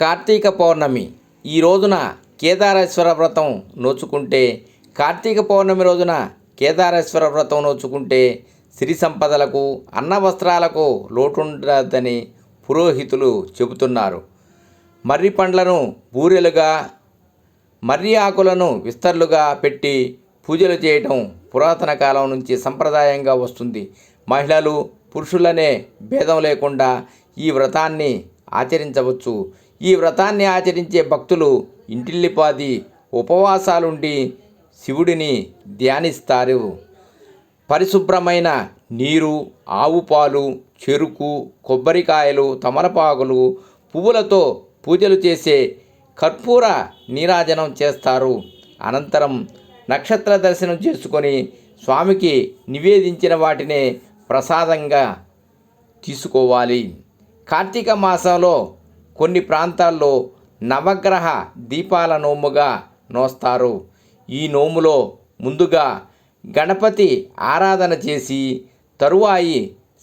కార్తీక పౌర్ణమి ఈ రోజున కేదారేశ్వర వ్రతం నోచుకుంటే కార్తీక పౌర్ణమి రోజున కేదారేశ్వర వ్రతం నోచుకుంటే సిరి సంపదలకు అన్న వస్త్రాలకు లోటుండదని పురోహితులు చెబుతున్నారు. మర్రి పండ్లను బూరెలుగా మర్రి ఆకులను విస్తర్లుగా పెట్టి పూజలు చేయటం పురాతన కాలం నుంచి సంప్రదాయంగా వస్తుంది. మహిళలు పురుషులనే భేదం లేకుండా ఈ వ్రతాన్ని ఆచరించవచ్చు. ఈ వ్రతాన్ని ఆచరించే భక్తులు ఇంటిల్లిపాది ఉపవాసాలుండి శివుడిని ధ్యానిస్తారు. పరిశుభ్రమైన నీరు ఆవు పాలు చెరుకు కొబ్బరికాయలు తమలపాకులు పువ్వులతో పూజలు చేసే కర్పూర నీరాజనం చేస్తారు. అనంతరం నక్షత్ర దర్శనం చేసుకొని స్వామికి నివేదించిన వాటినే ప్రసాదంగా తీసుకోవాలి. కార్తీక మాసంలో కొన్ని ప్రాంతాల్లో నవగ్రహ దీపాల నోముగా నోస్తారు. ఈ నోములో ముందుగా గణపతి ఆరాధన చేసి తరువాయి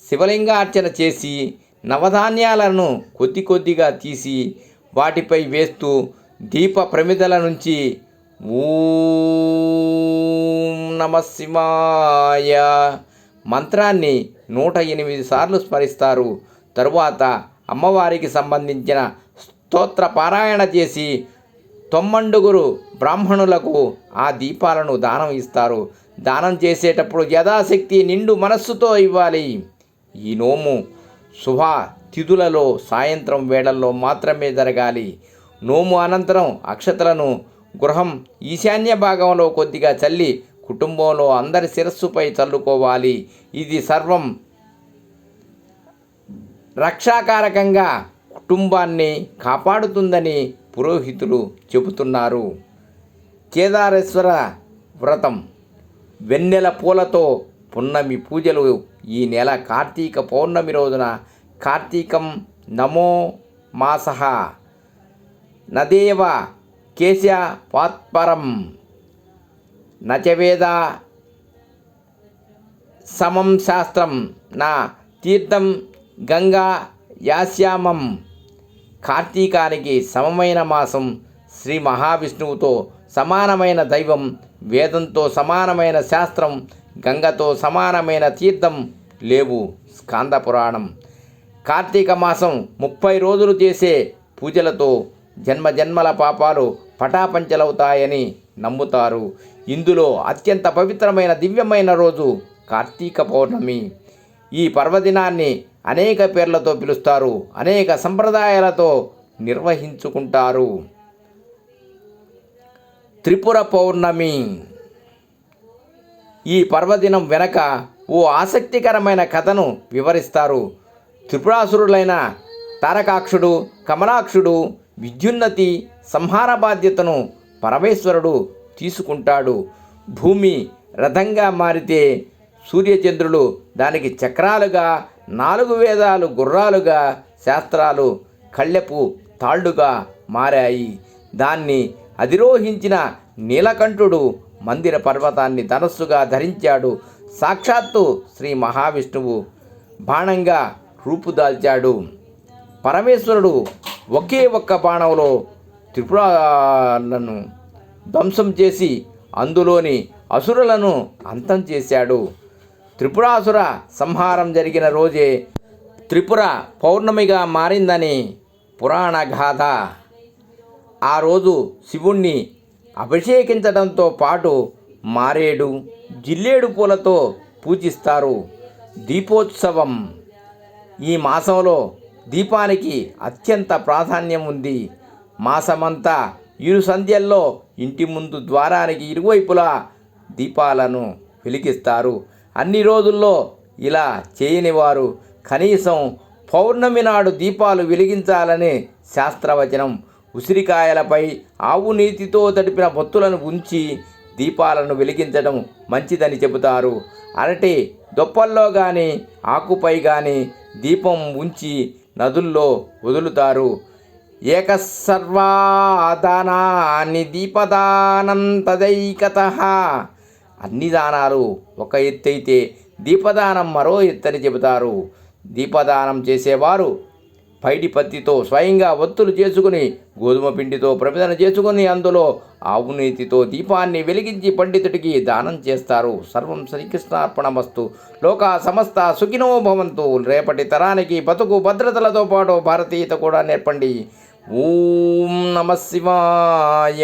శివలింగార్చన చేసి నవధాన్యాలను కొద్ది కొద్దిగా తీసి వాటిపై వేస్తూ దీప ప్రమిదల నుంచి ఊ నమ శివాయ మంత్రాన్ని నూట ఎనిమిది సార్లు స్మరిస్తారు. తరువాత అమ్మవారికి సంబంధించిన స్తోత్ర పారాయణ చేసి తొమ్మండుగురు బ్రాహ్మణులకు ఆ దీపాలను దానం ఇస్తారు. దానం చేసేటప్పుడు యథాశక్తి నిండు మనస్సుతో ఇవ్వాలి. ఈ నోము శుభ తిథులలో సాయంత్రం వేళల్లో మాత్రమే జరగాలి. నోము అనంతరం అక్షతలను గృహం ఈశాన్య భాగంలో కొద్దిగా చల్లి కుటుంబంలో అందరి శిరస్సుపై చల్లుకోవాలి. ఇది సర్వం రక్షాకారకంగా కుటుంబాన్ని కాపాడుతుందని పురోహితులు చెబుతున్నారు. కేదారేశ్వర వ్రతం వెన్నెల పూలతో పున్నమి పూజలు ఈ నెల కార్తీక పౌర్ణమి రోజున కార్తీకం నమో మాస. నదేవ కేశ పాత్పరం నచవేద సమం శాస్త్రం. నా తీర్థం గంగా యాస్యామం. కార్తీకానికి సమమైన మాసం శ్రీ మహావిష్ణువుతో సమానమైన దైవం వేదంతో సమానమైన శాస్త్రం గంగతో సమానమైన తీర్థం లేవు స్కాంద పురాణం. కార్తీక మాసం ముప్పై రోజులు చేసే పూజలతో జన్మ జన్మల పాపాలు పటాపంచలవుతాయని నమ్ముతారు. ఇందులో అత్యంత పవిత్రమైన దివ్యమైన రోజు కార్తీక పౌర్ణమి. ఈ పర్వదినాన్ని అనేక పేర్లతో పిలుస్తారు అనేక సంప్రదాయాలతో నిర్వహించుకుంటారు. త్రిపుర పౌర్ణమి. ఈ పర్వదినం వెనక ఓ ఆసక్తికరమైన కథను వివరిస్తారు. త్రిపురాసురులైన తారకాక్షుడు కమలాక్షుడు విద్యున్నతి సంహార బాధ్యతను పరమేశ్వరుడు తీసుకుంటాడు. భూమి రథంగా మారితే సూర్యచంద్రులు దానికి చక్రాలుగా నాలుగు వేదాలు గుర్రాలుగా శాస్త్రాలు కళ్ళెపు తాళ్ళుగా మారాయి. దాన్ని అధిరోహించిన నీలకంఠుడు మందిర పర్వతాన్ని ధనస్సుగా ధరించాడు. సాక్షాత్తు శ్రీ మహావిష్ణువు బాణంగా రూపుదాల్చాడు. పరమేశ్వరుడు ఒకే ఒక్క బాణంలో త్రిపురాలను ధ్వంసం చేసి అందులోని అసురులను అంతం చేశాడు. త్రిపురాసుర సంహారం జరిగిన రోజే త్రిపుర పౌర్ణమిగా మారిందని పురాణ గాథ. ఆ రోజు శివుణ్ణి అభిషేకించడంతో పాటు మారేడు జిల్లేడు పూలతో పూజిస్తారు. దీపోత్సవం. ఈ మాసంలో దీపానికి అత్యంత ప్రాధాన్యం ఉంది. మాసమంతా ఇరు సంధ్యల్లో ఇంటి ముందు ద్వారానికి ఇరువైపులా దీపాలను వెలిగిస్తారు. అన్ని రోజుల్లో ఇలా చేయని వారు కనీసం పౌర్ణమి నాడు దీపాలు వెలిగించాలని శాస్త్రవచనం. ఉసిరికాయలపై ఆవు నీతితో తడిపిన భొత్తులను ఉంచి దీపాలను వెలిగించడం మంచిదని చెబుతారు. అరటి దొప్పల్లో కానీ ఆకుపై కానీ దీపం ఉంచి నదుల్లో వదులుతారు. ఏకసర్వాదానాన్ని దీపదానంతదైకత అన్ని దానాలు ఒక ఎత్తైతే దీపదానం మరో ఎత్తని చెబుతారు. దీపదానం చేసేవారు పైడి పత్తితో స్వయంగా ఒత్తులు చేసుకుని గోధుమ పిండితో ప్రమిదన చేసుకుని అందులో ఆవునీతితో దీపాన్ని వెలిగించి పండితుడికి దానం చేస్తారు. సర్వం శ్రీకృష్ణార్పణమస్తు. లోక సమస్త సుఖినో భవంతు. రేపటి తరానికి బతుకు భద్రతలతో పాటు భారతీయత కూడా నేర్పండి. ఓం నమ శివాయ.